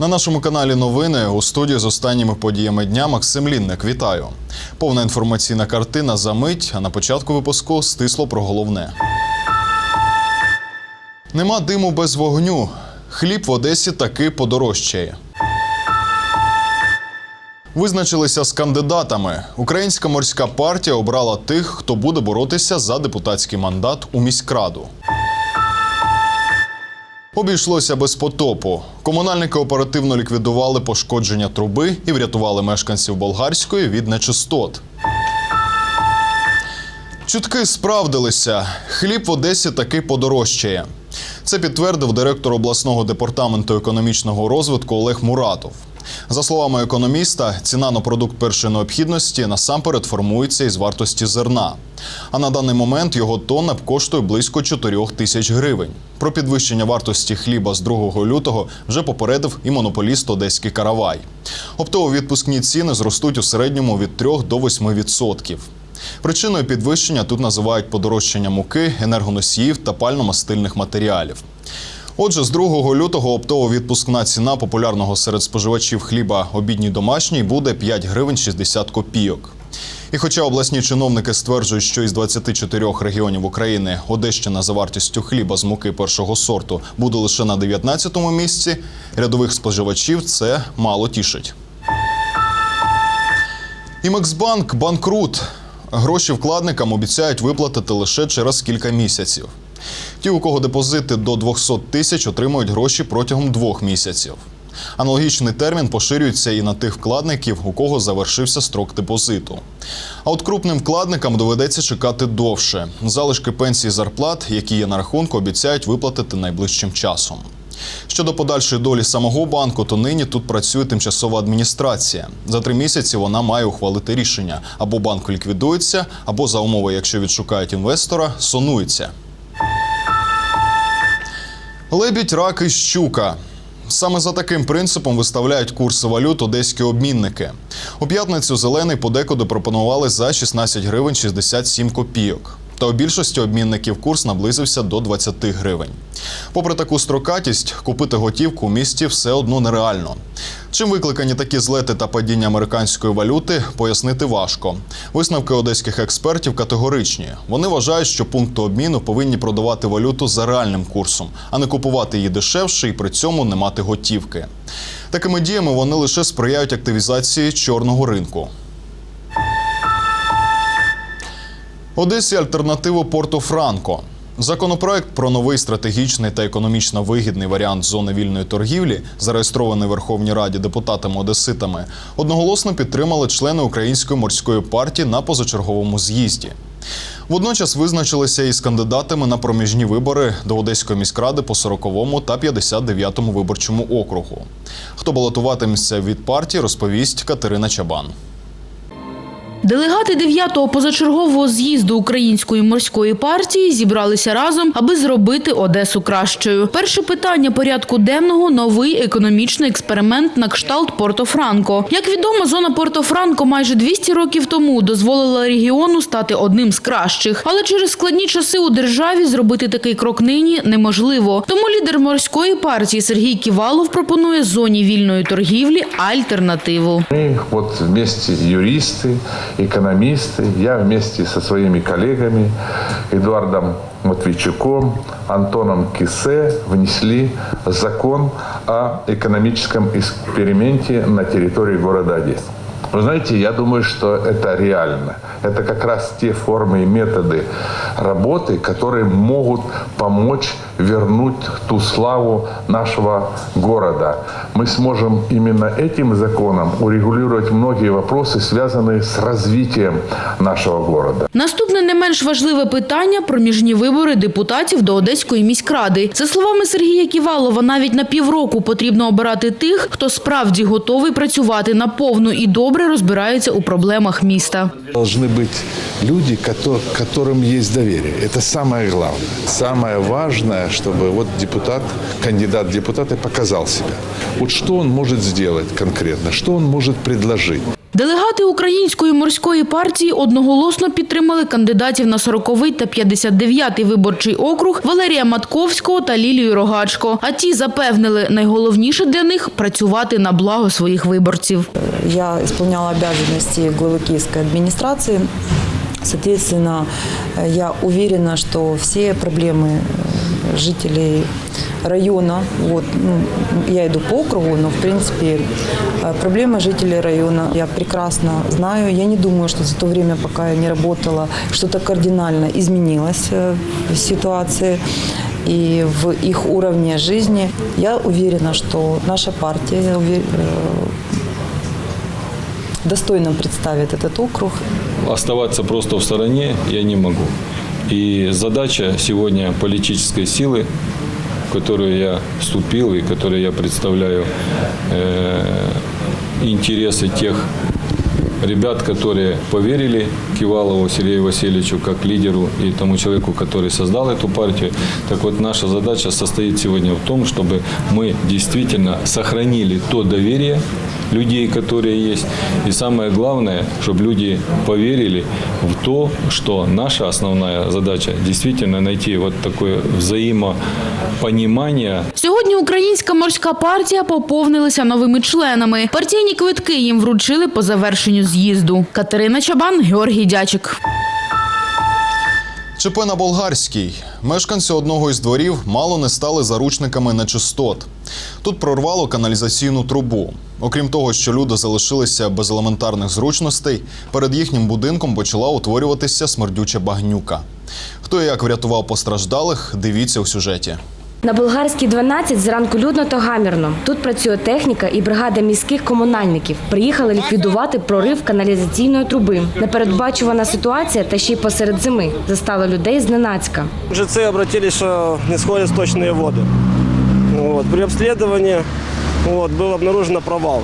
На нашому каналі новини у студії з останніми подіями дня Максим Лінник. Вітаю. Повна інформаційна картина за мить. А на початку випуску стисло про головне. Нема диму без вогню. Хліб в Одесі таки подорожчає. Визначилися з кандидатами. Українська морська партія обрала тих, хто буде боротися за депутатський мандат у міськраду. Обійшлося без потопу. Комунальники оперативно ліквідували пошкодження труби і врятували мешканців болгарської від нечистот. Чутки справдилися. Хліб в Одесі таки подорожчає. Це підтвердив директор обласного департаменту економічного розвитку Олег Муратов. За словами економіста, ціна на продукт першої необхідності насамперед формується із вартості зерна. А на даний момент його тонна коштує близько 4 тисяч гривень. Про підвищення вартості хліба з 2 лютого вже попередив і монополіст Одеський каравай. Оптово-відпускні ціни зростуть у середньому від 3 до 8 відсотків. Причиною підвищення тут називають подорожчання муки, енергоносіїв та пально-мастильних матеріалів. Отже, з 2 лютого оптово-відпускна ціна популярного серед споживачів хліба обідній домашній буде 5 гривень 60 копійок. І хоча обласні чиновники стверджують, що із 24 регіонів України Одещина за вартістю хліба з муки першого сорту буде лише на 19-му місці, рядових споживачів це мало тішить. Імексбанк банкрут. Гроші вкладникам обіцяють виплатити лише через кілька місяців. Ті, у кого депозити до 200 тисяч, отримують гроші протягом двох місяців. Аналогічний термін поширюється і на тих вкладників, у кого завершився строк депозиту. А от крупним вкладникам доведеться чекати довше. Залишки пенсій зарплат, які є на рахунку, обіцяють виплатити найближчим часом. Щодо подальшої долі самого банку, то нині тут працює тимчасова адміністрація. За три місяці вона має ухвалити рішення: або банк ліквідується, або за умови, якщо відшукають інвестора, сонується. Лебідь, рак і щука. Саме за таким принципом виставляють курси валют одеські обмінники. У п'ятницю зелений подекуди пропонували за 16 гривень 67 копійок. Та у більшості обмінників курс наблизився до 20 гривень. Попри таку строкатість, купити готівку у місті все одно нереально. Чим викликані такі злети та падіння американської валюти, пояснити важко. Висновки одеських експертів категоричні. Вони вважають, що пункти обміну повинні продавати валюту за реальним курсом, а не купувати її дешевше і при цьому не мати готівки. Такими діями вони лише сприяють активізації чорного ринку. Одесі альтернативу Порто-Франко. Законопроект про новий стратегічний та економічно вигідний варіант зони вільної торгівлі, зареєстрований Верховній Раді депутатами-одеситами, одноголосно підтримали члени Української морської партії на позачерговому з'їзді. Водночас визначилися із кандидатами на проміжні вибори до Одеської міськради по 40 та 59 виборчому округу. Хто балотуватиметься від партії, розповість Катерина Чабан. Делегати 9-го позачергового з'їзду Української морської партії зібралися разом, аби зробити Одесу кращою. Перше питання порядку денного – новий економічний експеримент на кшталт Порто-Франко. Як відомо, зона Порто-Франко майже 200 років тому дозволила регіону стати одним з кращих. Але через складні часи у державі зробити такий крок нині неможливо. Тому лідер морської партії Сергій Ківалов пропонує зоні вільної торгівлі альтернативу. Мы вот вместе юристы, экономисты, я вместе со своими коллегами Эдуардом Матвейчуком, Антоном Кисе внесли закон о экономическом эксперименте на территории города Одессы. Вы знаете, я думаю, что это реально. Это как раз те формы и методы работы, которые могут помочь вернуть ту славу нашего города. Мы сможем именно этим законом урегулировать многие вопросы, связанные с развитием нашего города. Наступне не менш важливе питання – проміжні вибори депутатів до Одеської міськради. За словами Сергія Ківалова, навіть на півроку потрібно обирати тих, хто справді готовий працювати на повну і добре добре розбираються у проблемах міста. Должны быть люди, кото- которым есть доверие. Это самое главное. Самое важное, чтобы вот депутат, кандидат в депутаты показал себя. Вот что он может сделать конкретно, что он может предложить. Делегати Української морської партії одноголосно підтримали кандидатів на 40-й та 59-й виборчий округ Валерія Матковського та Лілію Рогачко. А ті запевнили, найголовніше для них працювати на благо своїх виборців. Я исполняла обязанности главы киевской администрации. Соответственно, э, я уверена, что все проблемы э, жителей района, вот, ну, я иду по округу, но в принципе э, проблемы жителей района я прекрасно знаю. Я не думаю, что за то время, пока я не работала, что-то кардинально изменилось э, в ситуации и в их уровне жизни. Я уверена, что наша партия я уве- э, достойно представит этот округ. оставаться просто в стороне я не могу. И задача сегодня политической силы, в которую я вступил и в которой я представляю э, интересы тех ребят, которые поверили Кивалову Сергею Васильевичу как лидеру и тому человеку, который создал эту партию. Так вот, наша задача состоит сегодня в том, чтобы мы действительно сохранили то доверие людей, которые есть. И самое главное, чтобы люди поверили в то, что наша основная задача действительно найти вот такое взаимопонимание Сьогодні Українська морська партія поповнилася новими членами. Партійні квитки їм вручили по завершенню з'їзду. Катерина Чабан, Георгій Дячик. ЧП на Болгарській. Мешканці одного із дворів мало не стали заручниками нечистот. Тут прорвало каналізаційну трубу. Окрім того, що люди залишилися без елементарних зручностей, перед їхнім будинком почала утворюватися смердюча багнюка. Хто і як врятував постраждалих, дивіться у сюжеті. На Болгарській 12 зранку людно та гамірно. Тут працює техніка і бригада міських комунальників. Приїхали ліквідувати прорив каналізаційної труби. Непередбачувана ситуація та ще й посеред зими застала людей зненацька. Жильцы обратились, что не сходят сточные воды. Вот. При обследовании вот, был обнаружен провал.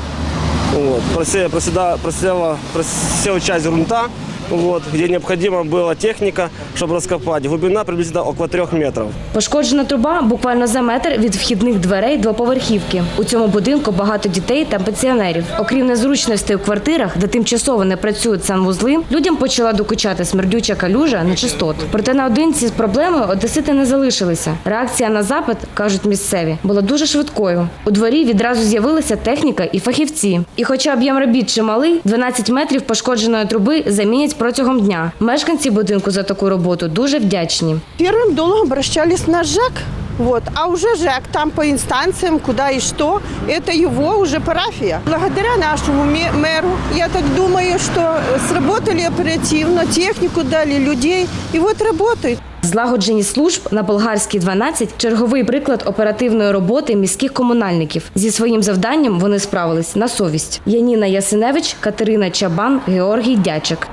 Вот. Просе- проседа- просела, просела часть грунта, вот, где необходима была техника, чтобы раскопать. Глубина приблизительно около трех метров. Пошкоджена труба буквально за метр від вхідних дверей двоповерхівки. У цьому будинку багато дітей та пенсіонерів. Окрім незручностей у квартирах, де тимчасово не працюють санвузли, людям почала докучати смердюча калюжа нечистот. Проте наодинці з проблемою одесити не залишилися. Реакція на запит, кажуть місцеві, була дуже швидкою. У дворі відразу з'явилася техніка і фахівці. І хоча об'єм робіт чималий, 12 метрів пошкодженої труби замінять протягом дня. Мешканці будинку за таку роботу дуже вдячні. Первым долгом обращались на ЖЭК, вот, а уже ЖЭК там по инстанциям, куда и что, это его уже парафия. Благодаря нашему ме- мэру, я так думаю, что сработали оперативно, технику дали, людей, и вот работают. Злагоджені служб на болгарській 12 – черговий приклад оперативної роботи міських комунальників. Зі своїм завданням вони справились на совість. Яніна Ясиневич, Катерина Чабан, Георгій Дячик.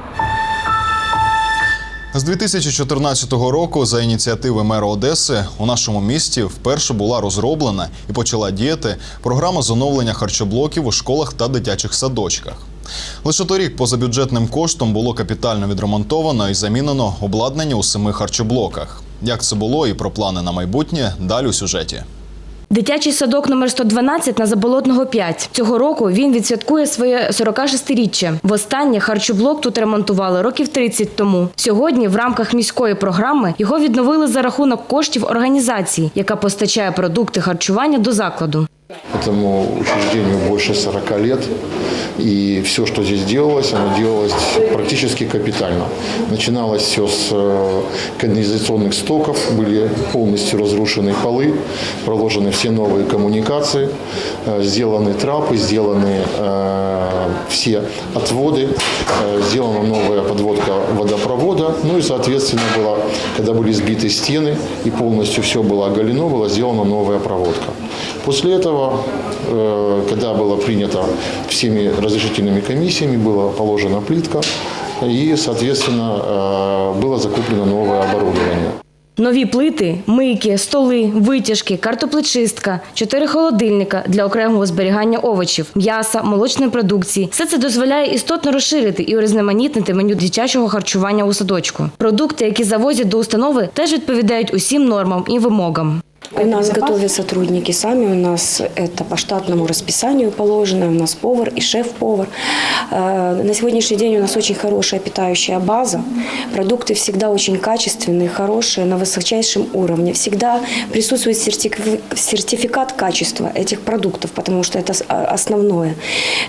З 2014 року за ініціативи мера Одеси у нашому місті вперше була розроблена і почала діяти програма з оновлення харчоблоків у школах та дитячих садочках. Лише торік поза бюджетним коштом було капітально відремонтовано і замінено обладнання у семи харчоблоках. Як це було і про плани на майбутнє далі у сюжеті. Дитячий садок номер 112 на Заболотного 5. Цього року він відсвяткує своє 46-річчя. Востаннє харчоблок тут ремонтували років 30 тому. Сьогодні в рамках міської програми його відновили за рахунок коштів організації, яка постачає продукти харчування до закладу. Этому учреждению больше 40 лет, и все, что здесь делалось, оно делалось практически капитально. Начиналось все с э, канализационных стоков, были полностью разрушены полы, проложены все новые коммуникации, э, сделаны трапы, сделаны э, все отводы, сделана новая подводка водопровода, ну и, соответственно, была, когда были сбиты стены и полностью все было оголено, была сделана новая проводка. После этого, э, когда было принято всеми разрешительными комиссиями, была положена плитка и, соответственно, э, было закуплено новое оборудование. Нові плити, мийки, столи, витяжки, картоплечистка, чотири холодильника для окремого зберігання овочів, м'яса, молочної продукції. Все це дозволяє істотно розширити і урізноманітнити меню дитячого харчування у садочку. Продукти, які завозять до установи, теж відповідають усім нормам і вимогам. У нас готовят сотрудники сами, у нас это по штатному расписанию положено, у нас повар и шеф-повар. Э, На сегодняшний день у нас очень хорошая питающая база, продукты всегда очень качественные, хорошие, на высочайшем уровне. Всегда присутствует сертифи- сертификат качества этих продуктов, потому что это а, основное.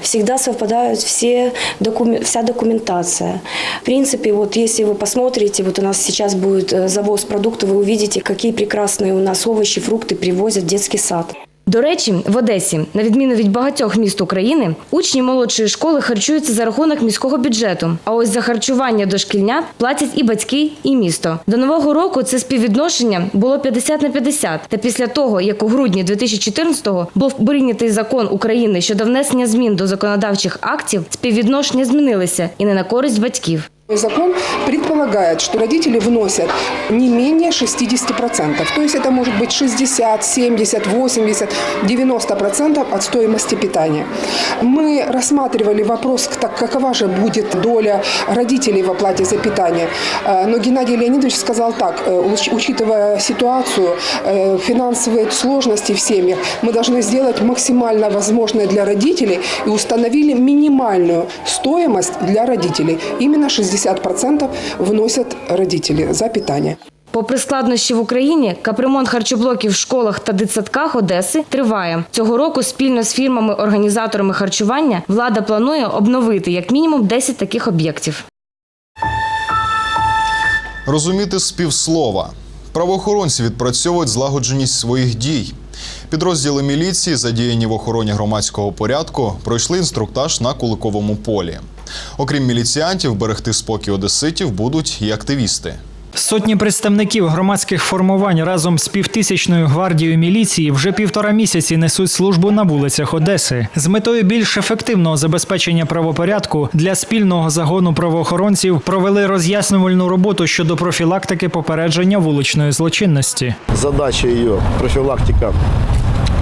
Всегда совпадают все докумен- вся документация. В принципе, вот если вы посмотрите, вот у нас сейчас будет э, завоз продуктов, вы увидите, какие прекрасные у нас овощи, фрукты привозят в детский сад. До речі, в Одесі, на відміну від багатьох міст України, учні молодшої школи харчуються за рахунок міського бюджету. А ось за харчування дошкільнят платять і батьки, і місто. До нового року це співвідношення було 50 на 50. Та після того, як у грудні 2014-го був прийнятий закон України щодо внесення змін до законодавчих актів, співвідношення змінилися і не на користь батьків. Закон предполагает, что родители вносят не менее 60%. То есть это может быть 60, 70, 80, 90% от стоимости питания. Мы рассматривали вопрос, так какова же будет доля родителей в оплате за питание. Э, Но Геннадий Леонидович сказал так, э, уч- учитывая ситуацию, э, финансовые сложности в семьях, мы должны сделать максимально возможное для родителей и установили минимальную стоимость для родителей. Именно 60% вносят родители за питание. Попри складнощі в Україні, капремонт харчоблоків в школах та дитсадках Одеси триває. Цього року спільно з фірмами-організаторами харчування влада планує обновити як мінімум 10 таких об'єктів. Розуміти співслова. Правоохоронці відпрацьовують злагодженість своїх дій. Підрозділи міліції, задіяні в охороні громадського порядку, пройшли інструктаж на Куликовому полі. Окрім міліціантів, берегти спокій одеситів будуть і активісти. Сотні представників громадських формувань разом з півтисячною гвардією міліції вже півтора місяці несуть службу на вулицях Одеси з метою більш ефективного забезпечення правопорядку для спільного загону правоохоронців провели роз'яснювальну роботу щодо профілактики попередження вуличної злочинності. Задача ее профилактика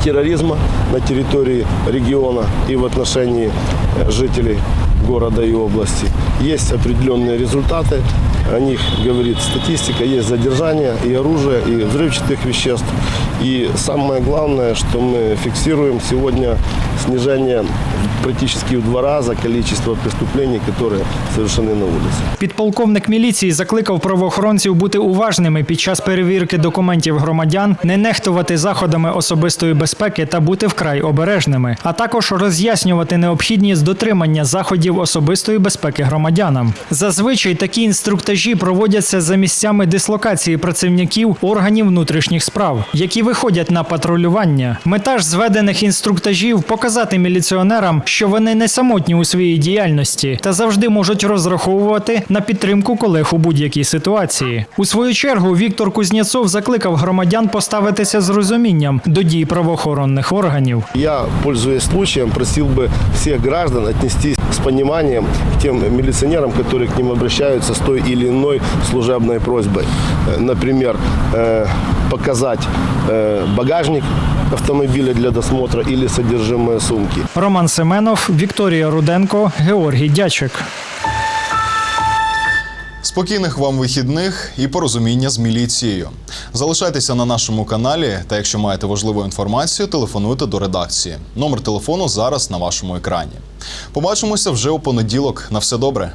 терроризма на территории региона и в отношении э, жителей города и области. Есть определенные результаты, о них говорит статистика, есть задержание и оружия, и взрывчатых веществ. И самое главное, что мы фиксируем сегодня снижение практически в два раза количества преступлений, которые совершены на улице. Підполковник міліції закликав правоохоронців бути уважними під час перевірки документів громадян, не нехтувати заходами особистої безпеки та бути вкрай обережними, а також роз'яснювати необхідність дотримання заходів особистої безпеки громадянам. Зазвичай такі інструктажі проводяться за місцями дислокації працівників органів внутрішніх справ, які виходять на патрулювання. Мета ж зведених інструктажів показати міліціонерам, що вони не самотні у своїй діяльності та завжди можуть розраховувати на підтримку колег у будь-якій ситуації. У свою чергу Віктор Кузнєцов закликав громадян поставитися з розумінням до дій правоохоронних органів. Я, пользуясь случаем, просил бы всех граждан отнестись с пониманием к тем милиционерам, которые к ним обращаются с той или иной служебной просьбой. Э, Например, э, показать э, багажник автомобиля для досмотра или содержимое сумки. Роман Семенов, Вікторія Руденко, Георгій Дячик. Спокійних вам вихідних і порозуміння з міліцією. Залишайтеся на нашому каналі, та якщо маєте важливу інформацію, телефонуйте до редакції. Номер телефону зараз на вашому екрані. Побачимося вже у понеділок. На все добре.